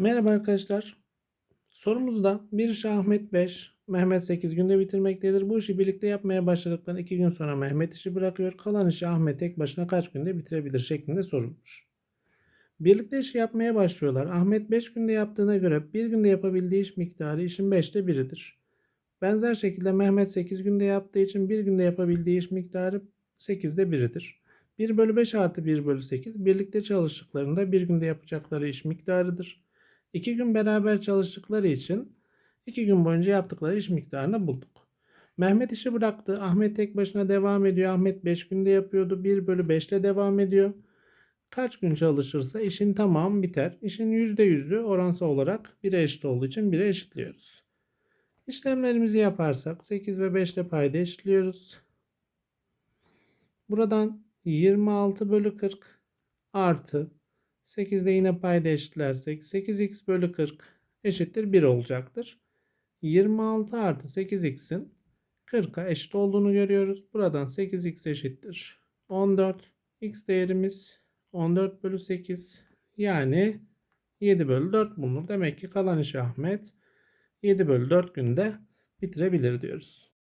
Merhaba arkadaşlar. Sorumuzda bir işi Ahmet 5, Mehmet 8 günde bitirmektedir. Bu işi birlikte yapmaya başladıktan 2 gün sonra Mehmet işi bırakıyor. Kalan işi Ahmet tek başına kaç günde bitirebilir şeklinde sorulmuş. Birlikte işi yapmaya başlıyorlar. Ahmet 5 günde yaptığına göre bir günde yapabildiği iş miktarı işin 5'te biridir. Benzer şekilde Mehmet 8 günde yaptığı için bir günde yapabildiği iş miktarı 8'de biridir. 1 bölü 5 artı 1 bölü 8 birlikte çalıştıklarında bir günde yapacakları iş miktarıdır. 2 gün beraber çalıştıkları için 2 gün boyunca yaptıkları iş miktarını bulduk. Mehmet işi bıraktı. Ahmet tek başına devam ediyor. Ahmet 5 günde yapıyordu. 1 bölü 5 ile devam ediyor. Kaç gün çalışırsa işin tamamı biter. İşin %100'ü oransal olarak 1'e eşit olduğu için 1'e eşitliyoruz. İşlemlerimizi yaparsak 8 ve 5 ile payda eşitliyoruz. Buradan 26 bölü 40 artı 8'de yine payda eşitlersek 8x bölü 40 eşittir 1 olacaktır. 26 artı 8x'in 40'a eşit olduğunu görüyoruz. Buradan 8x eşittir. 14. x değerimiz 14 bölü 8 yani 7 bölü 4 bulunur. Demek ki kalan işi Ahmet 7 bölü 4 günde bitirebilir diyoruz.